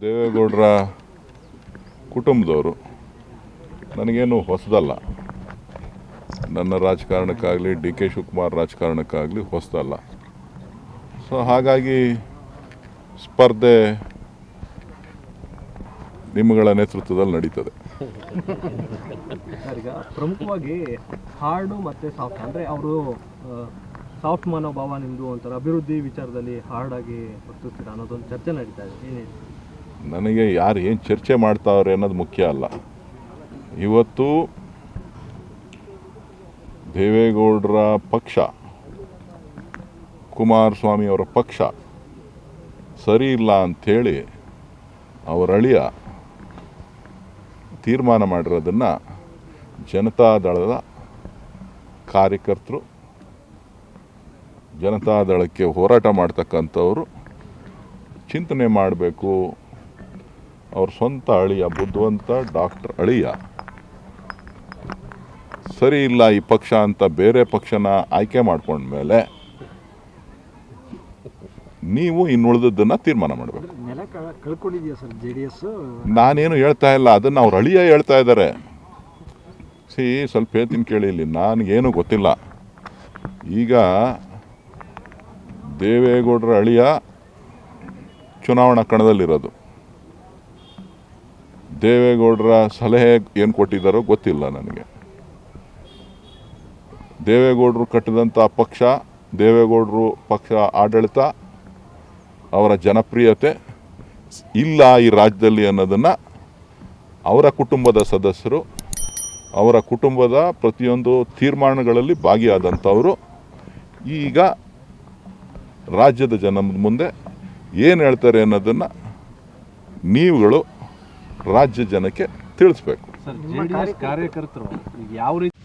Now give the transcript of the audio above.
ದೇವೇಗೌಡರ ಕುಟುಂಬದವರು ನನಗೇನು ಹೊಸದಲ್ಲ. ನನ್ನ ರಾಜಕಾರಣಕ್ಕಾಗಲಿ, ಡಿ ಕೆ ಶಿವಕುಮಾರ್ ರಾಜಕಾರಣಕ್ಕಾಗಲಿ ಹೊಸದಲ್ಲ. ಸೊ, ಹಾಗಾಗಿ ಸ್ಪರ್ಧೆ ನಿಮ್ಮಗಳ ನೇತೃತ್ವದಲ್ಲಿ ನಡೀತದೆ. ಪ್ರಮುಖವಾಗಿ ಹಾಡು ಮತ್ತು ಸಾಫ್ಟ್ ಅಂದರೆ ಅವರು ಸಾಫ್ಟ್ ಮನೋಭಾವ ನಿಮ್ಮದು ಒಂಥರ ಅಭಿವೃದ್ಧಿ ವಿಚಾರದಲ್ಲಿ ಹಾರ್ಡ್ ಆಗಿ ವರ್ತಿಸ್ತೀರಾ ಅನ್ನೋದೊಂದು ಚರ್ಚೆ ನಡೀತಾ ಇದೆ. ಏನು ಹೇಳಿ ನನಗೆ ಯಾರು ಏನು ಚರ್ಚೆ ಮಾಡ್ತಾವ್ರೆ ಅನ್ನೋದು ಮುಖ್ಯ ಅಲ್ಲ. ಇವತ್ತು ದೇವೇಗೌಡರ ಪಕ್ಷ, ಕುಮಾರಸ್ವಾಮಿ ಅವರ ಪಕ್ಷ ಸರಿ ಇಲ್ಲ ಅಂಥೇಳಿ ಅವರ ಅಳಿಯ ತೀರ್ಮಾನ ಮಾಡಿರೋದನ್ನು ಜನತಾದಳದ ಕಾರ್ಯಕರ್ತರು ಜನತಾದಳಕ್ಕೆ ಹೋರಾಟ ಮಾಡ್ತಕ್ಕಂಥವರು ಚಿಂತನೆ ಮಾಡಬೇಕು ಅವ್ರ ಸ್ವಂತ ಅಳಿಯ ಬುದ್ಧಿವಂತ ಡಾಕ್ಟರ್ ಅಳಿಯ. ಸರಿ ಇಲ್ಲ ಈ ಪಕ್ಷ ಅಂತ ಬೇರೆ ಪಕ್ಷನ ಆಯ್ಕೆ ಮಾಡ್ಕೊಂಡ್ಮೇಲೆ ನೀವು ಇನ್ನುಳಿದದ್ದನ್ನು ತೀರ್ಮಾನ ಮಾಡಬೇಕು. ನಾನೇನು ಹೇಳ್ತಾ ಇಲ್ಲ ಅದನ್ನು ಅವ್ರ ಅಳಿಯ ಹೇಳ್ತಾ ಇದ್ದಾರೆ ಸಿ ಸ್ವಲ್ಪ ಹೇಳ್ತೀನಿ ಕೇಳಿ ಇಲ್ಲಿ ನನಗೇನು ಗೊತ್ತಿಲ್ಲ. ಈಗ ದೇವೇಗೌಡರ ಅಳಿಯ ಚುನಾವಣಾ ಕಣದಲ್ಲಿರೋದು. ದೇವೇಗೌಡರ ಸಲಹೆ ಏನು ಕೊಟ್ಟಿದ್ದಾರೋ ಗೊತ್ತಿಲ್ಲ ನನಗೆ. ದೇವೇಗೌಡರು ಕಟ್ಟಿದಂಥ ಪಕ್ಷ, ದೇವೇಗೌಡರು ಪಕ್ಷ ಆಡಳಿತ, ಅವರ ಜನಪ್ರಿಯತೆ ಇಲ್ಲ ಈ ರಾಜ್ಯದಲ್ಲಿ ಅನ್ನೋದನ್ನು ಅವರ ಕುಟುಂಬದ ಸದಸ್ಯರು, ಅವರ ಕುಟುಂಬದ ಪ್ರತಿಯೊಂದು ತೀರ್ಮಾನಗಳಲ್ಲಿ ಭಾಗಿಯಾದಂಥವರು. ಈಗ ರಾಜ್ಯದ ಜನ ಮುಂದೆ ಏನು ಹೇಳ್ತಾರೆ ಅನ್ನೋದನ್ನು ನೀವುಗಳು ರಾಜ್ಯ ಜನಕ್ಕೆ ತಿಳಿಸ್ಬೇಕು. ಕಾರ್ಯಕರ್ತರು ಯಾವ ರೀತಿ